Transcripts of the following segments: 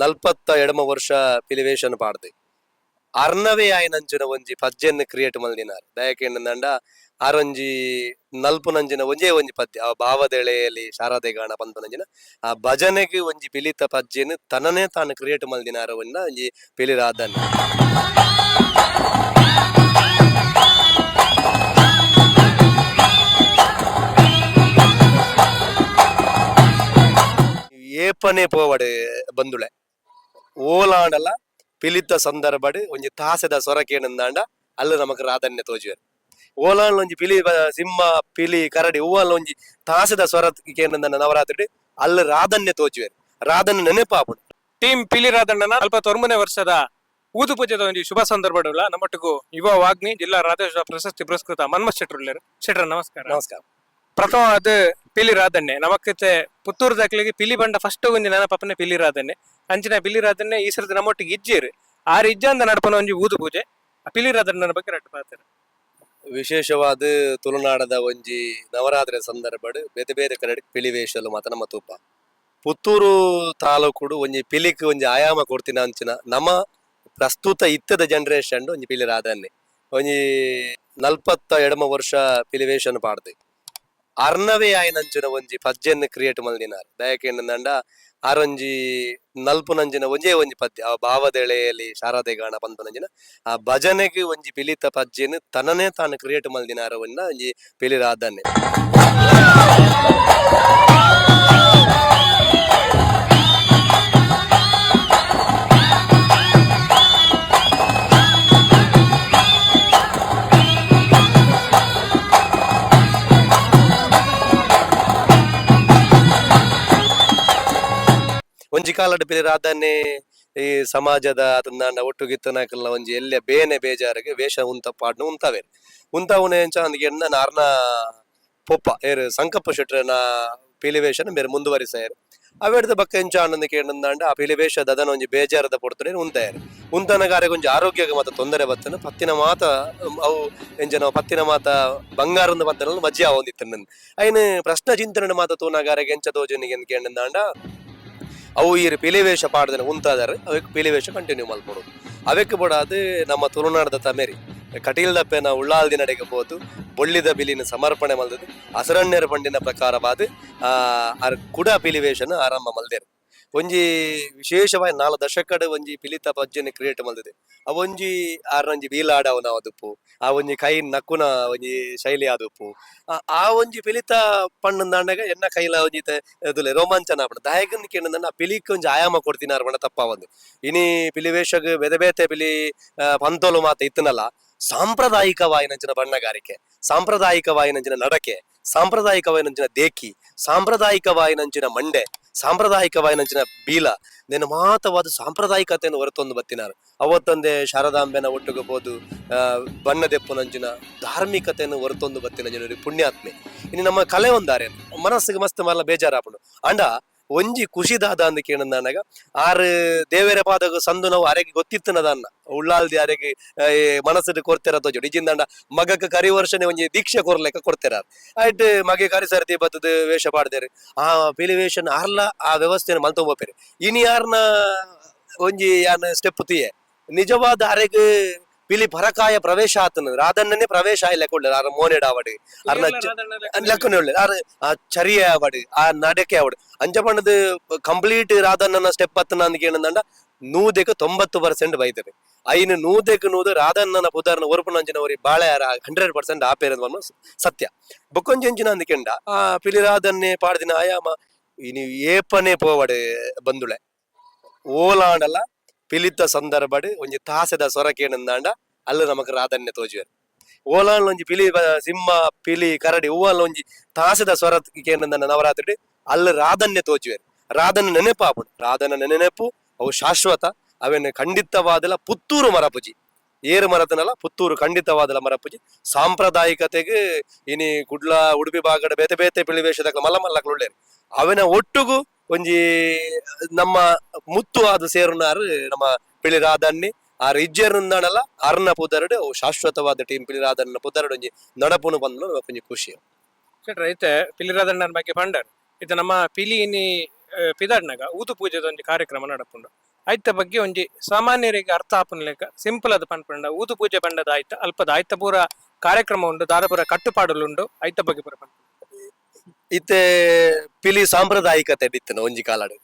ನಲ್ಪತ್ತ ಎಡಮ ವರ್ಷ ಪಿಲಿವೇಶನ್ ಪಾಡ್ದೆ. ಅರ್ನವೇ ಆಯ್ನಂಚಿನ ಒಂಜಿ ಪದ್ಯನ್ ಕ್ರಿಯೇಟ್ ಮಲ್ದಿನಾರ್ ದಯಕೆಂಡ ಆರೊಂಜಿ ನಲ್ಪು ನಂಜಿನ ಒಂಜೇ ಒಂಜಿ ಪದ್ಯ. ಆ ಭಾವದೆಳೆಯಲ್ಲಿ ಶಾರದೆ ಗಾನ ಪಂಪನಂಜಿನ ಆ ಭಜನೆಗೆ ಒಂಜಿ ಪಿಲಿತ ಪದ್ಯನ್ ತನ್ನನೇ ತಾನು ಕ್ರಿಯೇಟ್ ಮಲ್ದಿನಾರ ಒಂಜಿ ಪಿಲಿರಾದನ್ ಏಪನೆ ಪೋವಡೆ ಬಂದುಳೆ. ಓಲಾಂಡಲ ಪಿಲಿತ ಸಂದರ್ಭಡ್ ಒಂಜಿ ತಾಸದ ಸೊರಕೇನಂದಾಂಡ ಅಲ್ಲ ನಮಕ್ ರಾಧನ್ಯ ತೋಜುವೆರ್. ಓಲಾಂಡ್ ಒಂಜಿ ಪಿಲಿ ಸಿಂಹ ಪಿಲಿ ಕರಡಿ ಹೂವಲ್ಲ ಒಂಜಿ ತಾಸದ ಸ್ವರ ಕೇನಂದ ನವರಾತ್ರಿ ಅಲ್ಲ ರಾಧನ್ಯ ತೋಜುವೆರ್. ರಾಧನ್ಯ ನೆನಪಾಪುಡು ಟೀಮ್ ಪಿಲಿ ರಾಧಂಡನ ಅಲ್ಪ ತೊರ್ಮನೆ ವರ್ಷದ ಊದು ಪೂಜೆದ ಒಂದು ಶುಭ ಸಂದರ್ಭ ನಮ್ಮಟ್ಟಿಗೂ ಯುವ ವಾಗ್ನಿ ಜಿಲ್ಲಾ ರಾಧೇಶ್ವರ ಪ್ರಶಸ್ತಿ ಪುರಸ್ಕೃತ ಮನ್ಮಥ್ ಶೆಟ್ರುಲ್ಲರು ಶೆಟ್ರ ನಮಸ್ಕಾರ. ನಮಸ್ಕಾರ. ಪ್ರಥಮ ಅದು ಪಿಲಿರಾದಣ್ಣೆ ನಮಕ್ಕೆ ಪುತ್ತೂರು ದಾಖಲೆಗೆ ಪಿಲಿ ಬಂಡ ಫಸ್ಟ್ ಒಂಜಿ ನೆನಪಪ್ಪನೆ ಪಿಲಿರಾದಣ್ಣೆ ಅಂಚಿನ ಪಿಲಿರಾದಣ್ಣೆ ಈ ಸರದ ನಮ್ಮೊಟ್ಟಿಗೆ ಆ ಆರು ಇಜ್ಜಂದ ನಡ್ಪನ ಒಂಜಿ ಊದು ಪೂಜೆ. ಆ ಪಿಲಿರಾದಣ್ಣನ ಬಗ್ಗೆ ರಟ್ಟು ಪಾತ್ರ. ವಿಶೇಷವಾದ ತುಳುನಾಡದ ಒಂಜಿ ನವರಾತ್ರಿ ಸಂದರ್ಭಡ್ ಬೇತೆ ಬೇರೆ ಕಡೆ ಪಿಲಿವೇಶಲು ಮಾತ ನಮ್ಮ ತೂಪ. ಪುತ್ತೂರು ತಾಲೂಕುಡು ಒಂಜಿ ಪಿಲಿಕ್ ಒಂಜಿ ಆಯಾಮ ಕೊಡ್ತಿನ ಅಂಚಿನ ನಮ್ಮ ಪ್ರಸ್ತುತ ಇತ್ತದ ಜನರೇಷನ್ ಒಂಜಿ ಪಿಲಿ ರಾಧನ್ನೆ ಒಂಜಿ ನಲ್ಪತ್ತ ಎಡಮ ವರ್ಷ ಪಿಲಿವೇಶನ್ ಪಾಡ್ದು. ಅರ್ನವೇ ಆಯ್ನಂಚಿನ ಒಂಜಿ ಪದ್ಯನ್ನ ಕ್ರಿಯೇಟ್ ಮಲ್ದಿನಾರ್. ದಯಕೆಂಡ ಆರೊಂಜಿ ನಲ್ಪು ನಂಜಿನ ಒಂಜೇ ಒಂಜಿ ಪದ್ಯ. ಆ ಭಾವದೆಳೆಯಲ್ಲಿ ಶಾರದೆ ಗಾನ ಪಂಪನಂಜಿನ ಆ ಭಜನೆಗೆ ಒಂಜಿ ಪಿಲಿತ ಪದ್ಯನ ತನನೇ ತಾನು ಕ್ರಿಯೇಟ್ ಮಲ್ದಿನಾರ ಒಂಜಿ ಪಿಲಿರಾದನ್ನೆ ಕಾಲಡ್ ರಾಧಾನೆ ಈ ಸಮಾಜದ ಅದನ್ನ ಒಟ್ಟುಗಿತ್ತನಕಲ್ನ ಒಂಜಿ ಎಲ್ಲ ಬೇನೆ ಬೇಜಾರಿಗೆ ವೇಷ ಉಂತ ಪಾಡ್ನು ಉಂತವೆ. ಉಂತವನೆ ಎಂಚ ಅಂದ್ಗೆ ನಾರ್ನ ಪೊಪ್ಪ, ಏರು ಸಂಕಪ್ಪ ಶೆಟ್ರನ ಪಿಲಿವೇಶನ ಬೇರೆ ಮುಂದುವರಿಸಾಯರು ಅವೆಡ್ದ ಬಕ್ಕ ಎಂಚ ಆನಂದ ಕೇಳಂದಾಂಡ ಆ ಪಿಲಿವೇಶ ದದನ ಒಂಜಿ ಬೇಜಾರದ ಪಡ್ತಾರೆ ಉಂತಾಯರು ಗಾರೆ ಒಂಜಿ ಆರೋಗ್ಯಕ್ಕೆ ಮಾತ ತೊಂದರೆ ಬತ್ತನ, ಪತ್ತಿನ ಮಾತ ಅವು ಎಂಜ ನಾವು ಪತ್ತಿನ ಮಾತ ಬಂಗಾರದ ಬತ್ತನ ಮಜ್ಜಿ ಆವೊಂದಿತ್ತು ಅಯ್ನ ಪ್ರಶ್ನ ಚಿಂತನೆ ಮಾತ ತೂನಗಾರಿಗೆ ಎಂಚ ತೋಜನಿಗೆ ಕೇಳಂದಾಂಡ ಅವು ಈ ಪಿಲಿವೇಷ ಪಾಡ್ದನೆ ಉಂತಾದಾರೆ ಅವಕ್ಕೆ ಪಿಲಿವೇಷ ಕಂಟಿನ್ಯೂ ಮಲ್ಪಡೋದು ಅವಕ್ಕೆ ಬಡಾದು ನಮ್ಮ ತುಳುನಾಡದ ತಮೇರಿ. ಕಟೀಲ್ದಪ್ಪೆನ ಉಳ್ಳಾಲ್ದಿ ನಡೆಗೆ ಹೋದು ಬೊಳ್ಳಿದ ಬಿಲಿನ ಸಮರ್ಪಣೆ ಮಲ್ದದು ಅಸರಣ್ಯರ ಬಂಡಿನ ಪ್ರಕಾರವಾದ ಕುಡ ಪಿಲಿವೇಷನ ಆರಂಭ ಮಲ್ದೇರು. ಒಂಜಿ ವಿಶೇಷವಾಗಿ ನಾಲ್ ದಶಕದ ಒಂಜಿ ಪಿಲಿತ ಪಜ್ಜನೆ ಕ್ರಿಯೇಟ್ ಮಲ್ದಿದೆ ಅವೊಂಜಿ ಆರ್ನಂಜಿ ಬೀಲಾಡವ ನಾವು ಅದುಪ್ಪು ಆ ಒಂಜಿ ಕೈ ನಕ್ಕುನ ಒಂಜಿ ಶೈಲಿ ಆದುಪ್ಪು. ಆ- ಆ ಒಂಜಿ ಪಿಲಿತ ಪಣ್ಣಂದಾಂಡಾಗ ಎನ್ನ ಕೈಲ ಒಂಜಿ ಇದುಲೆ ರೋಮಾಂಚನ ಆಪಣ ದಾಯಕನ್ ಕೇಂದ್ರ ಪಿಲಿಕ್ ಒಂಜಿ ಆಯಾಮ ಕೊಡ್ತೀನಿ ಅರ್ಪಣ ತಪ್ಪ ಒಂದು. ಇನಿ ಪಿಲಿವೇಷಗ್ ಬೆದೆ ಬೇತೆ ಪಿಲಿ ಆ, ಪಂತೋಲು ಮಾತ ಇತ್ತನಲ್ಲ ಸಾಂಪ್ರದಾಯಿಕವಾಯಿನಂಚಿನ ಬಣ್ಣಗಾರಿಕೆ ಸಾಂಪ್ರದಾಯಿಕವಾಯಿನಂಚಿನ ನಡಕೆ ಸಾಂಪ್ರದಾಯಿಕವಾಯಿನಂಚಿನ ದೇಕಿ ಸಾಂಪ್ರದಾಯಿಕವಾಯಿನಂಚಿನ ಮಂಡೆ ಸಾಂಪ್ರದಾಯಿಕವಾಯಿನಂಚಿನ ಬೀಲ ನೆನ ಮಾತವಾದ ಸಾಂಪ್ರದಾಯಿಕತೆಯನ್ನು ಹೊರತೊಂದು ಬತ್ತಿನಾರು ಅವತ್ತೊಂದೇ ಶಾರದಾಂಬೆನ ಒಟ್ಟುಗಬಹುದು ಬಣ್ಣದೆಪ್ಪು ಬಣ್ಣದೆಪ್ಪುನಂಚಿನ ಧಾರ್ಮಿಕತೆಯನ್ನು ಹೊರತೊಂದು ಬತ್ತಿನಂಚಿನ ಪುಣ್ಯಾತ್ಮೆ. ಇನ್ನು ನಮ್ಮ ಕಲೆ ಒಂದಾರೆ ಮನಸ್ಸಿಗೆ ಮಸ್ತ್ ಮಲ್ಲ ಬೇಜಾರಾಪಣ ಅಂಡ ಒಂಜಿ ಖುಷಿದಾದ ಕೇಳಂದಾನಾಗ ಆರ್ ದೇವೇರ ಪಾದಗ ಸಂದು ನಾವು ಅರೆಗೆ ಗೊತ್ತಿತ್ತನದನ್ನ ಉಳ್ಳಾಲ್ದಿ ಅರೆಗೆ ಮನಸ್ಸಿಗೆ ಕೊಡ್ತಿರ ತೋಜು. ಇಜಿಂದಂಡ ಮಗಕ್ಕೆ ಕರಿ ವರ್ಷನೆ ಒಂಜಿ ದೀಕ್ಷೆ ಕೊರ್ಲೆಕ್ಕ ಕೊಡ್ತೇರ ಆಯ್ತು, ಮಗೆ ಕರಿ ಸರತಿ ಬತ್ತದ ವೇಷ ಪಾಡ್ದೇರಿ. ಆ ಪಿಲಿ ವೇಷನ ಆರ್ಲ ಆ ವ್ಯವಸ್ಥೆನ ಮಲ್ತೊಂಬೋಪೇರಿ. ಇನಿ ಯಾರನ್ನ ಒಂಜಿ ಯಾನ ಸ್ಟೆಪ್ ತಿಯೇ? ನಿಜವಾದ ಅರೆಗೆ ಪಿಲಿ ಪರಕಾಯ ಪ್ರವೇಶ ಆತನ ರಾಧಣ್ಣನೇ ಪ್ರವೇಶ ಆಯ್ ಲೆಕ್ಕೊಳ್ಳೆ ಆರ ಮೋನೆಡ ಅವಡಿ ಅರ್ನ ಲೆಕ್ಕನೆ ಆರ್ ಆ ಚರಿಯ ಅವಡು ಆ ನಡಕೆ ಅವಡು ಅಂಜಪಣ್ಣದ ಕಂಪ್ಲೀಟ್ ರಾಧಣ್ಣನ ಸ್ಟೆಪ್ ಹತ್ತನ ಅಂದ್ ಏನಂದಂಡ ನೂದೆಕ್ ತೊಂಬತ್ತು ಪರ್ಸೆಂಟ್ ಬೈತಾರೆ. ಐನು ನೂದೆಕ್ ನೂದು ರಾಧಣ್ಣನ ಪುದಾರ್ನ ಒರುಪುನಂಚಿನವರಿ ಬಾಳೆ ಹಂಡ್ರೆಡ್ ಪರ್ಸೆಂಟ್ ಆಪೇರದ್ ಮನ್ನು ಸತ್ಯ. ಬೊಕ್ಕೊಂಜೆಂಚಿನ ಅಂದ್ಕೆಂಡ ಆ ಪಿಲಿ ರಾಧನ್ನೆ ಪಾಡ್ದಿನ ಆಯಾಮ ಇನಿ ಏಪನೆ ಪೋವಡೆ ಬಂದುಳೆ. ಓಲಾಂಡಲ ಪಿಲಿತ ಸಂದರ್ಭಡ್, ಒಂಜಿ ತಾಸೆದ ಸೊರಕೇನಂದಾಂಡ ಅಲ್ಲ ನಮಕ್ ರಾಧನ್ಯ ತೋಜುವೆರ್. ಓಲಾನ್ ಒಂಜಿ ಪಿಲಿ ಸಿಂಹ, ಪಿಲಿ, ಕರಡಿ, ಹೂವಲ್ ಒಂಜಿ ತಾಸದ ಸ್ವರ ನವರಾತ್ರಿ ಅಲ್ಲ ರಾಧನ್ಯ ತೋಜುವೆರ್. ರಾಧನ ನೆನಪಾಪುಡು ರಾಧನ ನೆನಪು, ಅವು ಶಾಶ್ವತ, ಅವೇನು ಖಂಡಿತವಾದಲ ಪುತ್ತೂರು ಮರಪುಜಿ. ಏರು ಮರತನಲ್ಲ ಪುತ್ತೂರು ಖಂಡಿತವಾದಲ ಮರಪುಜಿ ಸಾಂಪ್ರದಾಯಿಕತೆಗೆ ಇನಿ ಗುಡ್ಲ, ಉಡುಪಿ ಬಾಗಡ, ಬೇತೆ ಬೇತೆ ಪಿಳಿವೇಶದ ಮಲ್ಲ ಮಲ್ಲಕ್ಲು ಅವನ ಒಟ್ಟುಗು ಒಂಜಿ ನಮ್ಮ ಮುತ್ತು ಆದ ಸೇರುನಾರು ನಮ್ಮ ಪಿಳಿ ರಾಧಣ್ಣಿ ಆ ರಿಜ್ಜರ್ನಲ್ಲ ಅರ್ನ ಪುದರಡು ಶಾಶ್ವತವಾದ ಟೀಮ್ ಪಿಳಿ ರಾಧಣ್ಣ ಪುದರಡು ಒಂಜಿ ನಡಪುನು ಬಂದು ಕೊಂಚ ಖುಷಿ. ಐತೆ ಪಿಲಿರಾದಣ್ಣನ ಬಗ್ಗೆ ಪಂಡರ್. ಇದು ನಮ್ಮ ಪಿಲಿ ಇನಿ ಪಿದಾಡ್ನಾಗ, ಊದು ಪೂಜೆದ ಒಂದು ಕಾರ್ಯಕ್ರಮ ನಡಪುಂಡು. ಐತ ಬಗ್ಗೆ ಒಂಜಿ ಸಾಮಾನ್ಯರಿಗೆ ಅರ್ಥ ಆಪುನ ಲೆಕ್ಕ. ಸಿಂಪಲ್ ಅದು ಪನ್ಪಂಡ. ಊದು ಪೂಜೆ ಪಂಡದ ಆಯ್ತ. ಅಲ್ಪದ ಆಯ್ತ ಪೂರ ಕಾರ್ಯಕ್ರಮ ಉಂಡು. ದಾದಪುರ ಕಟ್ಟುಪಾಡುಲು ಐತ ಬಗ್ಗೆ ಪೂರ ಪನ್ ಇತ್ತೆ ಪಿಲಿ ಸಾಂಪ್ರದಾಯಿಕತೆ ಇತ್ತನ ಒಂಜಿ ಕಾಲಡ್.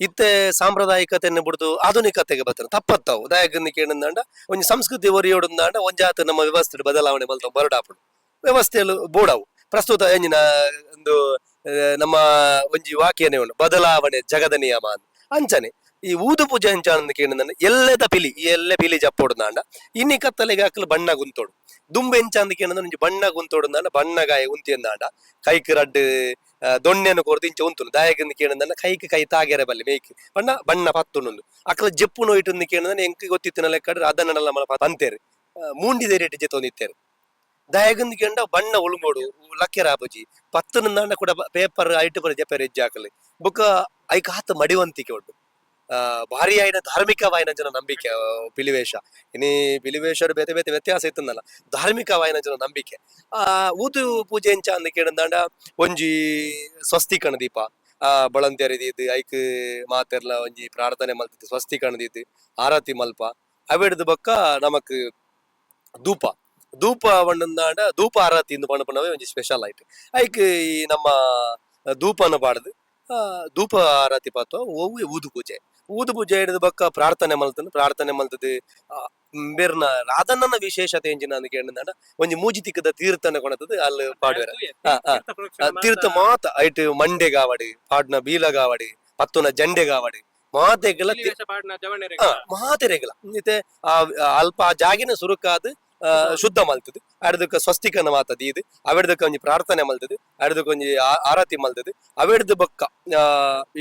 ಇತ್ತೆ ಸಾಂಪ್ರದಾಯಿಕತೆಯನ್ನು ಬಿಡ್ದು ಆಧುನಿಕತೆಗೆ ಬರ್ತಾರೆ ತಪ್ಪತ್ತಾವು. ಉದಾಹರಣೆ ಕೇಳಿದಂಡ ಒಂಜಿ ಸಂಸ್ಕೃತಿ ಒರಿಯೋಡುಂದಾಂಡ ಒಂಜಾತ ನಮ್ಮ ವ್ಯವಸ್ಥೆ ಬದಲಾವಣೆ ಬಲ್ತ ಬರಡಾಪುಡು. ವ್ಯವಸ್ಥೆಯಲ್ಲಿ ಬೋಡಾವು. ಪ್ರಸ್ತುತ ಎಂಜಿನ ಒಂದು ನಮ್ಮ ಒಂಜಿ ವಾಕ್ಯನೇ ಉಂಟು ಬದಲಾವಣೆ ಜಗದ ನಿಯಮ ಅಂಚನೆ. ಈ ಊದು ಪೂಜೆ ಅಂಚಾನಂದ ಕೇಳಿದಂಡ ಎಲ್ಲದ ಪಿಲಿ, ಈ ಎಲ್ಲೆ ಪಿಲಿ ಜಪ್ಪೋಡ್ದಾಂಡ ಇನ್ನಿ ಕತ್ತಲೆಗೆ ಹಾಕಲು ಬಣ್ಣ ಗುಂತೋಡು. ದುಂಬೆ ಹೆಂಚಾಂದ ಕೇಳಿದ ಒಂಜಿ ಬಣ್ಣ ಗಾಯ ಉಂತಿಯಂದಾಂಡ ಕೈಕ್ ರಡ್ ದೊಣ್ಣೆಯನ್ನು ಕೊರ್ದು ಇಂಚ ಉಂತು ದಾಯಗಂದು ಕೇಳಿದಂಡ ಕೈಕ್ ಕೈ ತಾಗೆರೆ ಬಲ್ಲಿ ಮೇಕ್ ಬಣ್ಣ ಬಣ್ಣ ಪತ್ತುಂಡು ಅಕ್ಕಲ ಜಪ್ಪು ನೋಯ್ಟು ಕೇಳಿದ ಎಂಕ್ ಗೊತ್ತಿತ್ತಿನ ಲೆಕ್ಕ ಅದನ್ನೆಲ್ಲ ಮಲ ಅಂತೇರಿ. ಮೂಂಡಿದೆ ರೇಟ್ ತೊಂದಿತ್ತೇರಿ. ದಯಗಂದು ಕೇಂಡ ಬಣ್ಣ ಉಳುಮೋಡು ಲಕ್ಕೆ ರಾಬುಜಿ ಪತ್ತನ ಕೂಡ ಪೇಪರ್ ಐಟು ಪರ ಜಪೆರ್ ಹೆಜ್ಜೆ ಹಾಕಲಿ ಬುಕ್ ಐಕ ಮಡಿವಂತಿಕೆ ಉಂಟು ಆಯ್ನ ಧಾರ್ಮಿಕವಾಯಿನ ಜನ ನಂಬಿಕೆ ಪಿಲಿವೇಶ ಇನ್ನಿ ಇನಿ ಪಿಲಿವೇಷರು ಬೇತೆ ಬೇತೆ ವ್ಯತ್ಯಾಸ ಇತ್ತಂದಲ್ಲ ಧಾರ್ಮಿಕವಾಯಿನ ಜನ ನಂಬಿಕೆ. ಆ ಊದು ಪೂಜೆ ಎಂಚ ಅಂದ ಕೇಳಿದಾಂಡ ಒಂಜಿ ಸ್ವಸ್ತಿಕಣ ದೀಪ. ಆ ಬಳಂತ್ಯರಿದಿದ್ದು ಐಕ್ ಮಾತೆರ್ಲ ಒಂಜಿ ಪ್ರಾರ್ಥನೆ ಮಲ್ತಿದ್ದು ಸ್ವಸ್ತಿ ಕಣದಿದ್ದು ಆರತಿ ಮಲ್ಪ. ಅವೆಡ್ದು ಬೊಕ್ಕ ನಮಕ್ ಧೂಪ. ಧೂಪ ಬಂಡಂದಾಂಡ ಧೂಪ ಆರತಿ ಇಂದು ಬಣ್ಣ ಪಂಡವೇ ಒಂಜಿ ಸ್ಪೆಷಲ್ ಆಯ್ತು ಐಕ್ ಈ ನಮ್ಮ ಧೂಪನ ಬಾಡದು ಧೂಪ ಆರತಿ ಪಾತ್ವ ಓವು ಊದು ಪೂಜೆ. ಊದು ಪೂಜೆ ಹಿಡಿದು ಬಕ್ಕ ಪ್ರಾರ್ಥನೆ ಮಲ್ತನ ಪ್ರಾರ್ಥನೆ ಮಲ್ತದೆ. ಬೇರ್ನ ರಾಧನ್ನ ವಿಶೇಷತೆ ಎಂಜಿನ ಅಂತ ಒಂದು ಒಂಜಿ ತಿಕ್ಕದ ತೀರ್ಥನ ಕೊಣತದು ಅಲ್ಲಿ ಪಾಡ್ವೆರ. ಆ, ತೀರ್ಥ ಮಾತ ಐಟ್ ಮಂಡೆ ಗಾವಡಿ ಪಾಡ್ನ ಬೀಲ ಗಾವಡಿ ಪತ್ತುನ ಜಂಡೆ ಗಾವಡಿ ಮಾತೆಗಳ ಮಾತೆ ಮಾತೆರೆಗಳ ಆ ಅಲ್ಪ ಆ ಜಾಗಿನ ಸುರುಕಾದ ಶುದ್ಧ ಮಲ್ತದೆ. ಅಡ್ದಕ್ಕ ಸ್ವಸ್ತಿಕನ ಮಾತದಿ ಇದು. ಅವೆಡ್ದಕ್ಕ ಒಂಜಿ ಪ್ರಾರ್ಥನೆ ಮಲ್ತದೆ. ಅಡ್ದಕ್ಕ ಒಂಜಿ ಆರತಿ ಮಲ್ತದೆ. ಅವೆಡ್ದು ಬೊಕ್ಕ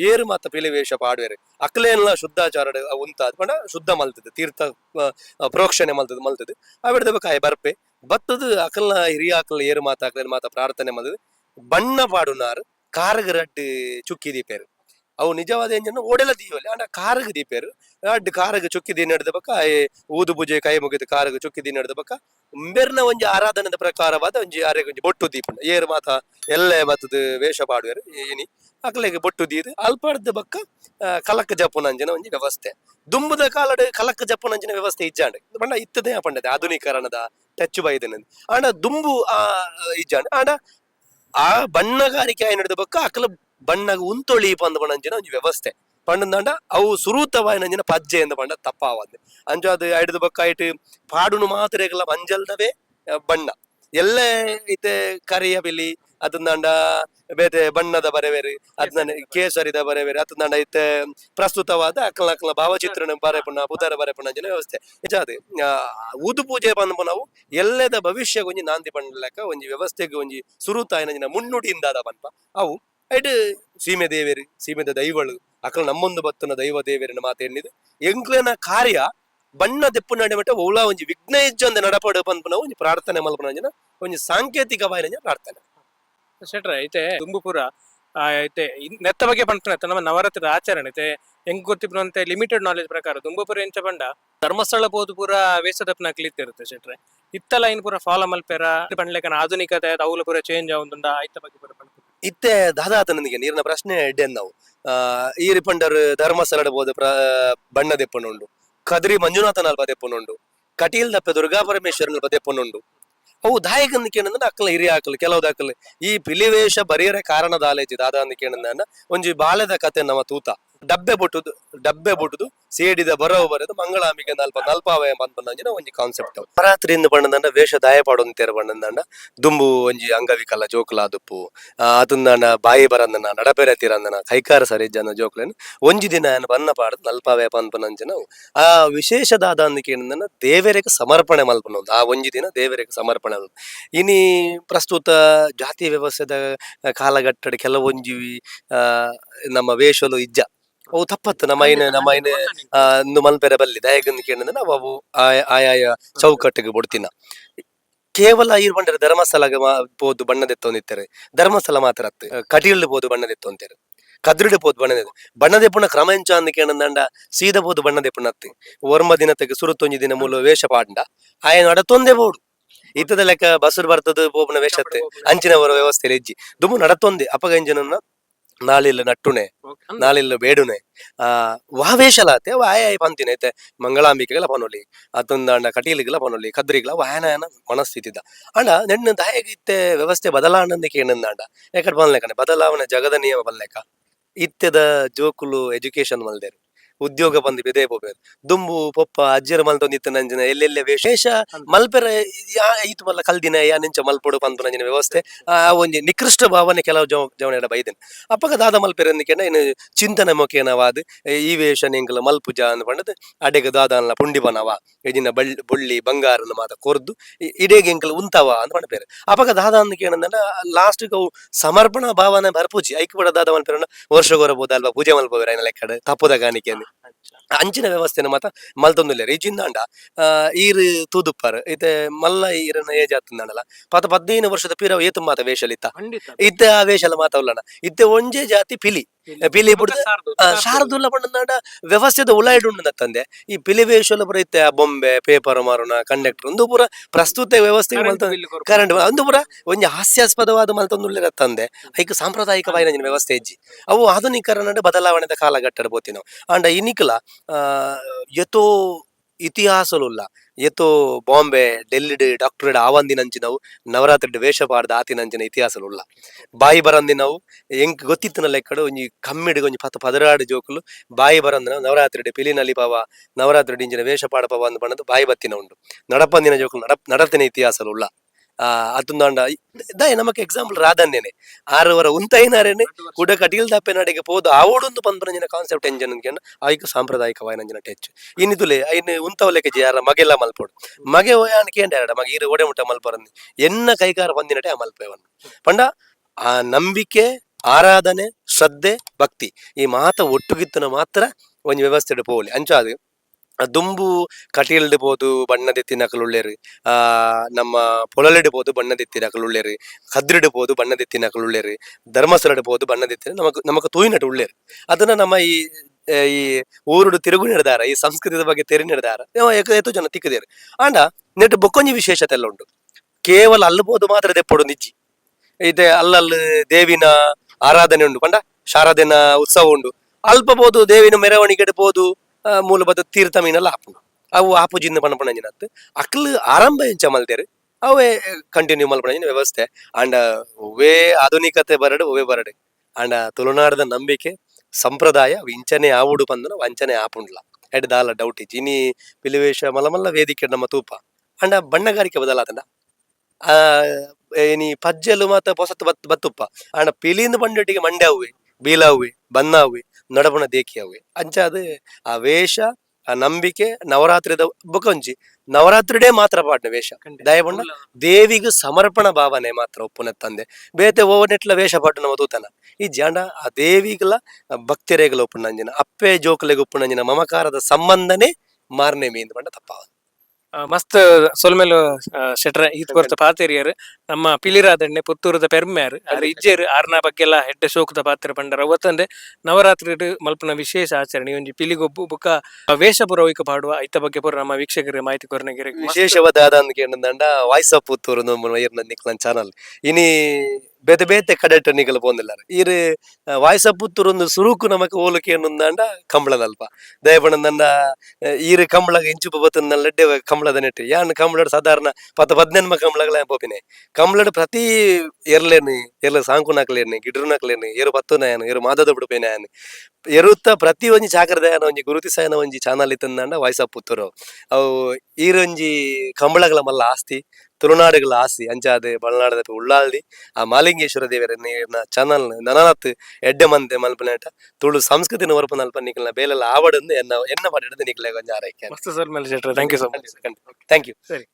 ಏರು ಮಾತ ಪಿಲಿವೇಷ ಪಾಡ್ವೇರೆ. ಅಕ್ಲೇನ್ಲ ಶುದ್ಧಾಚಾರ ಉಂತಾದ್ ಪಂಡ ಶುದ್ಧ ಮಲ್ತದೆ. ತೀರ್ಥ ಪ್ರೋಕ್ಷಣೆ ಮಲ್ತದೆ ಮಲ್ತದೆ. ಅವೆಡ್ದ ಬೊಕ್ಕ ಬರ್ಪೆ. ಬತ್ತದು ಅಕಲ್ನ ಹಿರಿಯ ಅಕಲ್ ಏರು ಮಾತ ಅಕ್ಲೇನ್ ಮಾತ ಪ್ರಾರ್ಥನೆ ಮಲ್ತದೆ. ಬಣ್ಣ ಪಾಡುನಾರು, ಕಾರ್ಗ್ ಚುಕ್ಕಿದೀಪೇರು. ಚುಕ್ಕಿ ದೀಪೇರು ಅವು ನಿಜವಾದ ಎಂಜನ್ನು ಓಡೆಲ್ಲ ದೀವಲ್ಲಿ. ಆಂಡ ಕಾರಗ ದೀಪೇರು ಅಡ್ಡ ಕಾರಗ ಚುಕ್ಕಿ ದೀನ ಹಿಡ್ದ ಬಕ್ಕ ಊದು ಪೂಜೆ ಕೈ ಮುಗಿದು ಕಾರಗ ಚುಕ್ಕಿ ದೀನ ಹಿಡ್ದ ಬಕ್ಕ ಮೆರ್ನ ಒಂಜಿ ಆರಾಧನದ ಪ್ರಕಾರವಾದ ಒಂಜಿ ಆರೆಗ್ ಒಂಜಿ ಬೊಟ್ಟು ದೀಪ ಏರು ಮಾತ ಎಲ್ಲೆ ಮತ್ತದ ವೇಷ ಪಾಡುವರು ಏನಿ. ಅಕ್ಲೆಗೆ ಬೊಟ್ಟು ದೀದು. ಅಲ್ಪಡ್ದ ಬಕ್ಕ ಕಲಕ ಜಪ್ಪುನಂಜಿನ ಒಂಜಿ ವ್ಯವಸ್ಥೆ. ದುಂಬುದ ಕಾಲಡ್ ಕಲಕ ಜಪ್ಪುನಂಜಿನ ವ್ಯವಸ್ಥೆ ಇಜ್ಜಾಂಡ್. ಬಣ್ಣ ಇತ್ತದೇ ಪಂಡದೆ, ಆಧುನೀಕರಣದ ಟಚ್ ಬೈದನ ಆಂಡ ದುಂಬು, ಆ, ಇಜ್ಜಾಂಡ್. ಆಂಡ ಆ ಬಣ್ಣಗಾರಿಕೆ ಆಯ್ನ ಬಕ್ಕ, ಅಕಲ ಬಣ್ಣಗ ಉಂತೊಳಿ ಪಂದ್ ಪಂಡಂಜಿನ ಒಂಜಿ ವ್ಯವಸ್ಥೆ. ಪಂಡಂದಾಂಡ ಅವು ಸುರೂತವಾಯಿನಂಜಿನ ಪಜ್ಜೆ ಎಂದ ಪಂಡ ತಪ್ಪಾವಂದೆ. ಅಂಚ ಅದು ಬಕ್ಕ ಐಟ್ ಪಾಡುನು ಮಾತ್ರ ಮಂಜಲ್ದವೇ ಬಣ್ಣ. ಎಲ್ಲ ಇತ್ತೆ ಕರಿಯ ಬಿಲಿ ಅದನ್ನಂಡ ಬೇತೆ ಬಣ್ಣದ ಬರೆವೇರಿ ಅದನ್ನ ಕೇಸರಿದ ಬರೆವೇರಿ ಅದನ್ನಂಡ ಇತ್ತೆ ಪ್ರಸ್ತುತವಾದ ಅಕ್ಕಲ ಅಕ್ಕಲ ಭಾವಚಿತ್ರಣ ಬರೆಪುಣ ಪುದರ ಬರೆಪುಣ ಅಂಚಿನ ವ್ಯವಸ್ಥೆ. ನಿಜ ಅದು ಆ, ಊದು ಪೂಜೆ ಬಂದು ನಾವು ಎಲ್ಲದ ಭವಿಷ್ಯ ಒಂಜಿ ನಾಂದಿ ಪಂಡ ಲೆಕ್ಕ ಒಂಜಿ ವ್ಯವಸ್ಥೆಗೆ ಒಂಜಿ ಸುರುತಾಯಿನ ಮುನ್ನುಡಿಯಿಂದ ಪನ್ಪ ಅವು ಐಟ್ ಸೀಮೆ ದೇವೇರಿ, ಸೀಮೆದ ದೈವಳು ಅಕಲ್ ನಮ್ಮೊಂದು ಬತ್ತನ ದೈವ ದೇವೇರಿನ ಮಾತೇನಿದು ಎಂಕ್ಲೆನ ಕಾರ್ಯ ಬಣ್ಣ ದೆಪ್ಪು ನಡಿಮಟ್ಟ ಒಳ ಒಂಜಿ ವಿಘ್ನ ಇಜ್ಜೊಂದು ನಡಪಡು ಪನ್ಪನ ಒಂಜಿ ಪ್ರಾರ್ಥನೆ ಮಲ್ಪನ ಒಂಜಿ ಸಾಂಕೇತಿಕವಾಯಿನ ಪ್ರಾರ್ಥನೆ. ಶೆಟ್ರ, ಐತೆ, ತುಂಬುಪುರ ಐತೆ ನೆತ್ತ ಬಗ್ಗೆ ಪಂಪನ ನಮ್ಮ ನವರಾತ್ರಿ ಆಚರಣೆ, ಐತೆ, ಹೆಂಗ್ ಗೊತ್ತಿಪ್ಪನಂತೆ ಲಿಮಿಟೆಡ್ ನಾಲೆಜ್ ಪ್ರಕಾರ ತುಂಬುಪುರ ಎಂಚ ಬಂಡ, ಧರ್ಮಸ್ಥಳ ಬೋದು ಪೂರ ವೇಷದಪ್ಪನ ಕ್ಲಿತ್ತಿರುತ್ತೆ ಶೆಟ್ರೆ. ಇತ್ತಲ ಇನ್ ಪೂರ ಫಾಲೋ ಮಲ್ಪೆರ ಪಂಡ್ಲೆಕನ ಆಧುನಿಕತೆ ಅವಲು ಪುರ ಚೇಂಜ್ ಆಗುಂದುಂಡ ಐತ ಬಗ್ಗೆ ಪೂರ ಇತ್ತೆ ದಾದಾತ ನನಗೆ, ನೀರಿನ ಪ್ರಶ್ನೆ ಎಡ್ಡೆನ್ ನಾವು. ಈ ರಿಪಂಡರ್ ಧರ್ಮಸ್ಥಳ ಬೋದು ಬಣ್ಣ ದೆಪ್ಪನುಂಡು ಕದ್ರಿ ಮಂಜುನಾಥನ ಅಲ್ಪ ದೆಪ್ಪನುಂಡು ಕಟೀಲ್ ದಪ್ಪ ದುರ್ಗಾ ಪರಮೇಶ್ವರನ ಅಲ್ಪ ಅವು ದಾಯಕಂದು ಕೇಳಂದ್ರೆ ಅಕ್ಕಲ ಹಿರಿಯ ಹಾಕಲು ಕೆಲವು ದಾಖಲೆ ಈ ಪಿಲಿವೇಷ ಬರೆಯರ ಕಾರಣದ ಆಲೇಜಿ ದಾದಾ ಅಂದ್ ಕೇಳಿದ ಒಂಜಿ ಬಾಲ್ಯದ ಕತೆ ನಮ್ಮ ತೂತ. ಡಬ್ಬೆ ಬೊಟ್ಟುದು ಡಬ್ಬೆ ಬೊಟ್ಟುದು, ಸೇಡಿದ ಬರವು ಬರೆದು ಮಂಗಳಾಮಿಗೆ ನಲ್ಪ ನಲ್ಪಾವಯ ಬಂದ್ಬಂದಿನ ಒಂಜಿ ಕಾನ್ಸೆಪ್ಟ್ ನವರಾತ್ರಿಯಿಂದ ಬಣ್ಣದಂಡ ವೇಷ ದಾಯ ಪಾಡೊಂತೇರ ಬಣ್ಣದಂಡ ದುಂಬು, ಒಂಜಿ, ಅಂಗವಿಕಲ ಜೋಕುಲ ದುಪ್ಪು ಅದನ್ನ ಬಾಯಿ ಬರಂದನ ನಡಪೆರೆ ತಿರಂದನ ಕೈಕಾರ ಸರಿಜ್ಜನ ಜೋಕ್ಲೆನ್, ಒಂಜಿ ದಿನ ಬನ್ನ ಪಾಡ ನಲ್ಪಾವಯ ಪನ್ಪನಂಚಿನ ಆ ವಿಶೇಷದಾದ ಅಂದ್ ಕೇಳಿದ ದೇವರಿಗೆ ಸಮರ್ಪಣೆ ಮಲ್ಪನ ಆ ಒಂಜಿ ದಿನ ದೇವರಿಗೆ ಸಮರ್ಪಣೆ. ಇನಿ ಪ್ರಸ್ತುತ ಜಾತಿ ವ್ಯವಸ್ಥೆದ ಕಾಲಘಟ್ಟದ ಕೆಲವೊಂಜಿ ನಮ್ಮ ವೇಷಲು ಇಜ್ಜ. ಅವು ತಪ್ಪತ್ತು. ನಮ್ಮ ಐನ ನಮ್ಮ ಐನ ಆ, ಇಂದು ಮಲ್ಪೆರೆ ಬಲ್ಲಿ ದಯಗಂದು ಕೇಳಿದ್ರೆ ನಾವು ಅವು ಆಯಾಯ ಚೌಕಟ್ಟಿಗೆ ಬಿಡ್ತೀನ. ಕೇವಲ ಐರು ಬಂಡರೆ ಧರ್ಮಸ್ಥಳಗೆ ಬೋದು ಪೋದು ಬಣ್ಣದೆತ್ತೊಂದಿತ್ತಾರೆ ಧರ್ಮಸ್ಥಳ ಮಾತ್ರ ಅತ್ತ. ಕಟೀಲ್ ಪೋದು ಬಣ್ಣದೆತ್ತೊಂತಾರೆ ಕದ್ರಿಡ್ ಪೋದು ಬಣ್ಣದ ಬಣ್ಣದೆಪ್ಪುನ ಕ್ರಮ ಎಂಚ ಅಂದ ಕೇಳಂದಂಡ ಸೀದ ಪೋದು ಬಣ್ಣದೆಪ್ಪುನ ಒರ್ಮ ದಿನ ದಿನತೆಗೆ ಸುರುತ್ತೊಂಜಿ ದಿನ ಮೂಲ ವೇಷ ಪಾಂಡ. ಆಯನ ನಡತೊಂದೆ ಬೋಡು ಇತ್ತದ ಲೆಕ್ಕ ಬಸರು ಬರ್ತದ ವೇಷತೆ ವೇಷತ್ತೆ ಅಂಚಿನವರ ವ್ಯವಸ್ಥೆ ಇಜ್ಜಿ. ದುಮ್ಮು ನಡತೊಂದೆ ಅಪಗಂಜನನ್ನ ನಾಳಿಲ್ಲ ನಟ್ಟುನೆ ನಾಳಿಲ್ಲ ಬೇಡುನೆ ಆ ವಾವೇಶಲಾತೆ ವಾಯ ಪಂತಿನ ಐತೆ. ಮಂಗಳಾಂಬಿಕೆಗಳ ಪನೊಲಿ ಅತ್ತೊಂದಾಂಡ ಕಟೀಲಿಗೆಲ್ಲ ಪನೊಲಿ ಕದ್ರಿಗಳ ವಾಯನ ಮನಸ್ಥಿತಿದ. ಅಂಡ ನೆಣ್ಣು ದಾಯಗಿತ್ತೆ ವ್ಯವಸ್ಥೆ ಬದಲಾವಣೆ ಕೇಣಂದಾಂಡ ಯಾಕಡೆ ಬನ್ಲೆಕನೆ ಬದಲಾವಣೆ ಜಗದ ನಿಯಮ ಬನ್ಲೆಕ? ಇತ್ತೆದ ಜೋಕುಲು ಎಜುಕೇಶನ್ ಮಲ್ದೇರು. ಉದ್ಯೋಗ ಬಂದು ಬಿದೇ ಪೋಪೇರು ದುಂಬು ಪೊಪ್ಪ ಅಜ್ಜರ ಮಲ್ತೊಂದಿತ್ತು ನಂಜನ ಎಲ್ಲೆಲ್ಲೆ ವಿಶೇಷ ಮಲ್ಪೆರ ಯಾ ಈತು ಮಲ್ಲ ಕಲ್ದಿನ ಯಾ ನಿಂಚ ಮಲ್ಪೊಡು ಪಂದು ನಂಜಿನ ವ್ಯವಸ್ಥೆ. ಆ ಒಂಜಿ ನಿಕೃಷ್ಟ ಭಾವನೆ ಕೆಲವು ಜವ ಜವನೆಡ ಬೈದೆನ್. ಅಪ್ಪಗ ದಾದ ಮಲ್ಪೆರ ಅಂದಿಕೆನ ಇನ್ನು ಚಿಂತನೆ ಮುಖೇನವಾದ ಈ ವೇಷ ನಿಂಗಲ ಮಲ್ಪುಜ ಅಂದ್ ಪಂಡದ್ ಅಡೆಗ ದಾದನ್ಲ ಪುಂಡಿ ಬನವ ಇದಿನ ಬಳ್ಳಿ ಬುಳ್ಳಿ ಬಂಗಾರನ ಮಾತ ಕೊರ್ದು ಇಡೆಗೆ ಎಂಕಲ್ ಉಂತವ ಅಂತ ಪಂಡಪೇರು. ಅಪಗ ದಾದ ಏನಂದ ಲಾಸ್ಟ್ ಅವು ಸಮರ್ಪಣಾ ಭಾವನೆ ಬರ್ಪುಜಿ ಐಕ್ ಬಡ ದಾದ ಮಲ್ಪೆರ ವರ್ಷ ಗೊರಬಹುದು ಅಲ್ವಾ ಪೂಜೆ ಮಲ್ಪೋರ ಲೆಕ್ಕ ಲೆಕ್ಕಡ ತಪ್ಪದ ಗಾನಿಕೆ ಅಂದ್. ಅಂಚಿನ ವ್ಯವಸ್ಥೆನ ಮಾತ ಮಲ್ತೊಂದುಲ್ಲೆರ್ ಇಜಿಂದಾಂಡ ಆ, ಈರ್ ತೂದುಪ್ಪರ್ ಇತ್ತೆ ಮಲ್ಲ ಈರನ ಏಜ್ ಆತಂದಾಂಡಲ ಪಾತ ಪದ್ನೈದು ವರ್ಷದ ಪೀರ ಏತು ಮಾತ ವೇಷಲಿತ್ತ ಇದ್ದ ಇತ್ತೆ ಆ ವೇಷಲ ಮಾತ ಉಲ್ಲಣ ಇತ್ತೆ ಒಂಜೆ ಜಾತಿ ಪಿಲಿ. ಪಿಲಿ ಬಿಡ್ದ ಆ, ಶಾರದುಲ್ಲ ಪಂಡಂದಾಂಡ ವ್ಯವಸ್ಥೆದ ಉಲಾಯ್ಡ್ ಉಂಡು ತಂದೆ. ಈ ಪಿಲಿ ವೇಷಲ ಪುರ ಇತ್ತೆ ಬೊಂಬೆ ಪೇಪರ್ ಮಾರುನ ಕಂಡಕ್ಟರ್ ಒಂದು ಪೂರ ಪ್ರಸ್ತುತ ವ್ಯವಸ್ಥೆ ಮಲ್ತ ಕರೆಂಟ್ ಒಂದು ಪೂರ ಒಂಜಿ ಹಾಸ್ಯಾಸ್ಪದವಾದ ಮಲ್ತೊಂದುಲ್ಲೆ ತಂದೆ. ಐಕ್ ನಂಜಿನ ವ್ಯವಸ್ಥೆ ಇಜ್ಜಿ ಅವು ಆಧುನೀಕರಣ ಬದಲಾವಣೆದ ಕಾಲಘಟ್ಟದ ಬೋತಿ ನಾವು ಅಂಡ ಇನಿಕಲ ಆ, ಎತೋ ಇತಿಹಾಸಲುಲ್ಲ. ಎತ್ತು ಬಾಂಬೆ ಡೆಲ್ಲಿಡ್ ಡಾಕ್ಟರೇಟ್ ಆವಂದಿನಂಚಿನವು ನವರಾತ್ರಿ ಪಾಡ್ದ ಆತಿನಂಚಿನ ಇತಿಹಾಸಲುಲ್ಲ. ಬಾಯಿ ಬರಂದಿನವು ಎಂಕ್ ಗೊತ್ತಿತ್ತಿನ ಲೆಕ್ಕಡು ಒಂಜಿ ಕಮ್ಮಿಡಿಗೆ ಒಂಜಿ ಪತ್ತು ಪದರಾಡು ಜೋಕುಲು, ಬಾಯಿ ಬರಂದಿನ ನವರಾತ್ರಿ ಪಿಲಿನಲ್ಲಿ ಪವ ನವರಾತ್ರಿ ಇಂಜಿನ ವೇಷಪಾಡ ಪಾಡಪವ ಅಂದ್ ಬಣ್ಣದು ಬಾಯಿ ಬತ್ತಿನ ಉಂಡು ನಡಪಂದಿನ ಜೋಕುಲು ನಡ ನಡತಿನ ಇತಿಹಾಸಲುಲ್ಲ. ದಾಯ ನಮಕ್ ಎಕ್ಸಾಂಪಲ್ ರಾಧನ್ಯನೆ ಆರವರ ಉಂತೈನಾರೇನೆ ಕುಡ ಕಟೀಲ್ ದಪ್ಪೆ ನಡೆಗೆ ಪೋದು, ಆವಡೊಂದು ಪಂದ್ಪನಂಜಿನ ಕಾನ್ಸೆಪ್ಟ್ ಎಂಜನ್ ಅನ್ಕೊಂಡ ಆಯ್ಕೆ ಸಾಂಪ್ರದಾಯಿಕವಾಯಿನಂಜಿನ ಟೆಚ್. ಇನ್ನಿದುಲೆ, ಐನ್ ಉಂತವಲೆಕ್ಕೆ ಯಾರ ಮಗೆಲ್ಲ ಮಲ್ಪೋಡು. ಮಗೆ ಕೇಂದ್ರ ಮಗ ಇರು, ಒಡೆ ಮುಟ್ಟ ಮಲ್ಪರಂದಿ ಎನ್ನ ಕೈಕಾರ ಬಂದಿನಟೆ ಆ ಮಲ್ಪೆವನ್. ಪಂಡ, ಆ ನಂಬಿಕೆ, ಆರಾಧನೆ, ಶ್ರದ್ಧೆ, ಭಕ್ತಿ. ಈ ಮಾತ ಒಟ್ಟುಗಿತ್ತನ ಮಾತ್ರ ಒಂದು ವ್ಯವಸ್ಥೆ ಪೋಲಿ. ಅಂಚಾದು ದುಂಬು ಕಟೀಲ್ಡ್ ಬೋದು ಬಣ್ಣದೆತ್ತಿನ ಕಲುಳ್ಳೇರು ಆ, ನಮ್ಮ ಪೊಳಲಿಡ್ಬೋದು ಬಣ್ಣದೆತ್ತಿನ ಕಲುಳ್ಳೇರು ಕದ್ರಿಡ್ ಬೋದು ಬಣ್ಣದೆತ್ತಿನ ಕಲುಳ್ಳೇರು ಧರ್ಮಸ್ಥಳಡ್ ಬೋದು ಬಣ್ಣದೆತ್ತಿನ ನಮಕ್ ನಮಕ್ ತೂಯಿನට ಉಳ್ಳೇರು ಅದನ್ನ ನಮ್ಮ ಈ ಈ ಊರುಡು ತಿರುಗು ನಡೆದಾರ, ಈ ಸಂಸ್ಕೃತಿದ ಬಗ್ಗೆ ತೆರಿ ನಡೆದಾರ. ಎತ್ತು ಜನ ತಿಕ್ಕದೇರು. ಆಂಡ ನೆಟ್ ಬೊಕ್ಕೊಂಜಿ ವಿಶೇಷತೆ ಎಲ್ಲ ಉಂಟು. ಕೇವಲ ಅಲ್ಲಬೋದು ಮಾತ್ರ ದೆಪ್ಪಡು ನಿಜ್ಜಿ. ಇದೆ ಅಲ್ಲಲ್ಲಿ ದೇವಿನ ಆರಾಧನೆ ಉಂಡು ಪಂಡ, ಶಾರದಿನ ಉತ್ಸವ ಉಂಡು ಅಲ್ಪ ದೇವಿನ ಮೆರವಣಿಗೆ ಬೋದು ಮೂಲಭೂತ ತೀರ್ಥ ಮೀನೆಲ್ಲ ಆಪುಂಡು ಅವು ಆಪುಜಿಂದ ಪಣ ಪಣಂಜಿನತ್ತು ಅಕ್ಲು ಆರಂಭ ಎಂಚ ಮಲ್ದೇರು ಅವೇ ಕಂಟಿನ್ಯೂ ಮಲ್ಪಣಂಜಿನ ವ್ಯವಸ್ಥೆ. ಅಂಡ್ ಒವೇ ಆಧುನಿಕತೆ ಬರಡು ಒವೇ ಬರಡು. ಅಂಡ್ ತುಳುನಾಡದ ನಂಬಿಕೆ, ಸಂಪ್ರದಾಯ ಇಂಚನೆ ಆವುಡು ಪಂದನ ವಂಚನೆ ಆಪುಂಡ್ಲ ಎಡ್ ದಾಲ ಡೌಟ್. ಜಿನಿ ಪಿಲಿವೇಶ ಮಲಮಲ್ಲ ವೇದಿಕೆ ನಮ್ಮ ತೂಪ. ಅಂಡ ಬಣ್ಣಗಾರಿಕೆ ಬದಲಾತಂಡ. ಆ ಇನಿ ಪಜ್ಜಲು ಮಾತ ಪೊಸತ್ ಬತ್ ಬತ್ತುಪ್ಪ. ಆಂಡ ಪಿಲಿಂದ ಬಂಡೊಟ್ಟಿಗೆ ಮಂಡ್ಯ ಹೂವೆ, ಬೀಲ ಹೂವೆ, ಬನ್ನ ಅವ್ವೆ ನಡಪಣ ದೇಖಿಯಾವೆ ಅವ್ವೆ ಅಂಚಾದ ಆ ವೇಷ ಆ ನಂಬಿಕೆ ನವರಾತ್ರಿದ ಬುಕೊಂಜಿ. ನವರಾತ್ರಿಡೇ ಮಾತ್ರ ಪಾಡ್ನ ವೇಷ. ದಯಬಣ್ಣ ದೇವಿಗೆ ಸಮರ್ಪಣ ಭಾವನೆ ಮಾತ್ರ ಒಪ್ಪುನ ತಂದೆ. ಬೇತೆ ಓವನೆಟ್ಲ ವೇಷ ಪಾಡ್ನ ಮದುತನ ಈ ಜಾಂಡ ಆ ದೇವಿಗಲ ಭಕ್ತಿರೇಗಲ ಒಪ್ಪುನಂಜಿನ ಅಪ್ಪೆ ಜೋಕಲೆಗೆ ಒಪ್ಪುನಂಜಿನ ಮಮಕಾರದ ಸಂಬಂಧನೇ ಮಾರನೆ ಮೀನು ಬಂಡ ತಪ್ಪ ಆ, ಮಸ್ತ್ ಸೊಲ್ಮೆಲು ಶೆಟ್ರ ಈತ್ ಕೊರ್ತ ಪಾತೆರಿಯರ್. ನಮ್ಮ ಪಿಲಿರಾದಣ್ಣೆ ಪುತ್ತೂರದ ಪೆರ್ಮ್ಯಾರ್ ಅದ್ರ ಇಜ್ಜೇರ್ ಆರ್ನ ಬಗ್ಗೆ ಎಲ್ಲ ಹೆಡ್ಡೆ ಶೋಕದ ಪಾತ್ರ ಪಂಡರ. ಅವತ್ತಂದೆ ನವರಾತ್ರಿ ಮಲ್ಪನ ವಿಶೇಷ ಆಚರಣೆ. ಒಂಜಿ ಪಿಲಿಗೊಬ್ಬು ಬುಕ್ಕ ವೇಷ ಪುರೋಹಿಕ ಪಾಡುವ ಐತ ಬಗ್ಗೆ ಪೂರ ನಮ್ಮ ವೀಕ್ಷಕರಿಗೆ ಮಾಹಿತಿ ಕೊರನಗಿರಿ. ವಿಶೇಷವಾದ ಅಂದ್ ಕೇಂದಂಡ ವಾಯ್ಸ್ ಆಫ್ ಪುತ್ತೂರು ನಮ್ಮ ನಿಕ್ಲನ್ ಚಾನಲ್ ಇನಿ ಬೇತೆ ಬೇತೆ ಕಡೆಟ ನಿಗಲು ಪೋಂದಿಲ್ಲಾರ ಇರು ವಾಯ್ಸ ಪುತ್ತೂರೊಂದು ಸುರುಕು ನಮಕ್ ಓಲಕ್ಕೆ ಅಲ್ಪ ಕಂಬಳದಲ್ಪ. ನನ್ನ ಈರು ಕಂಬಳಗ ಇಂಚು ಬತ್ತನ್ನ ಲಡ್ಡೆ ಕಂಬಳದ ನೆಟ್ಟು ಯಾನ್ ಕಂಬಳ ಸಾಧಾರಣ ಪತ್ತ ಪದ್ನೆನ್ಮ ಕಂಬಳಗಳ ಪೋಪಿನೆ ಕಂಬಳಡ್ ಪ್ರತಿ ಎರ್ಲೇನಿ, ಎರ್ಲ ಸಾಂಕು ನಕ್ಲೇನಿ, ಗಿಡ್ರು ನಕ್ಲೇನಿ, ಏರು ಪತ್ತುನಾಯನು ಏರು ಮಾದದ ಬಿಡುಪೇನಾಯನ್ ಎರುತ್ತ ಪ್ರತಿ ಒಂಜಿ ಚಾಕರದಯನ ಒಂಜಿ ಗುರುತಿಸಾಯನ ಒಂಜಿ ಚಾನಲ್ ಇತ್ತಂದಂಡ ವಾಯ್ಸ್ ಆಫ್ ಪುತ್ತೂರು. ಅವು ಈರೊಂಜಿ ಕಂಬಳಗಳ ಮಲ್ಲ ಆಸ್ತಿ ತುಳುನಾಡುಗಳ ಆಸ್ತಿ ಅಂಚಾದೆ ಬಲ್ನಾಡದ ಉಳ್ಳಾಳ್ದಿ ಆ ಮಾಲಿಂಗೇಶ್ವರ ದೇವರ ನೀರಿನ ಚಾನಲ್ ನನನತ್ ಎಡ್ಡೆ ಮಂದೆ ಮಲ್ಪನೇಟ ತುಳು ಸಂಸ್ಕೃತಿನ ಹೊರಪು ನಲ್ಪ ನಿಕ್ಲನ ಬೇಲೆಲ್ಲ ಆವಡಂದು ಎನ್ನ ಎನ್ನ ಮಾಡಿಡದು ನಿಕ್ಲೆ ಕೊಂಚ ಆರೈಕೆ thank you so much thank you ಸರಿ.